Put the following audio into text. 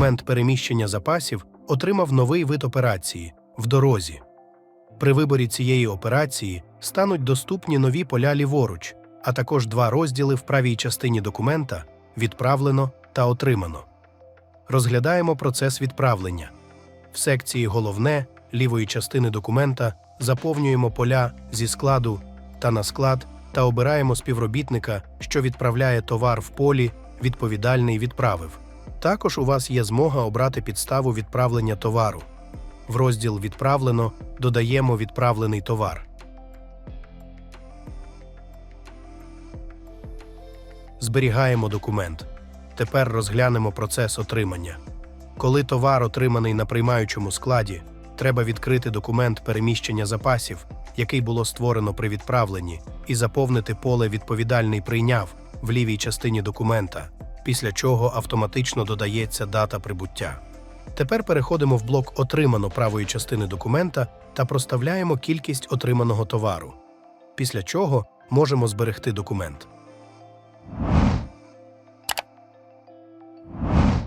Документ переміщення запасів отримав новий вид операції в дорозі. При виборі цієї операції стануть доступні нові поля ліворуч, а також два розділи в правій частині документа відправлено та отримано. Розглядаємо процес відправлення. В секції Головне лівої частини документа заповнюємо поля зі складу та на склад та обираємо співробітника, що відправляє товар в полі, відповідальний відправив. Також у вас є змога обрати підставу відправлення товару. В розділ Відправлено додаємо відправлений товар. Зберігаємо документ. Тепер розглянемо процес отримання. Коли товар отриманий на приймаючому складі, треба відкрити документ переміщення запасів, який було створено при відправленні, і заповнити поле Відповідальний прийняв в лівій частині документа, після чого автоматично додається дата прибуття. Тепер переходимо в блок Отримано правої частини документа та проставляємо кількість отриманого товару. Після чого можемо зберегти документ.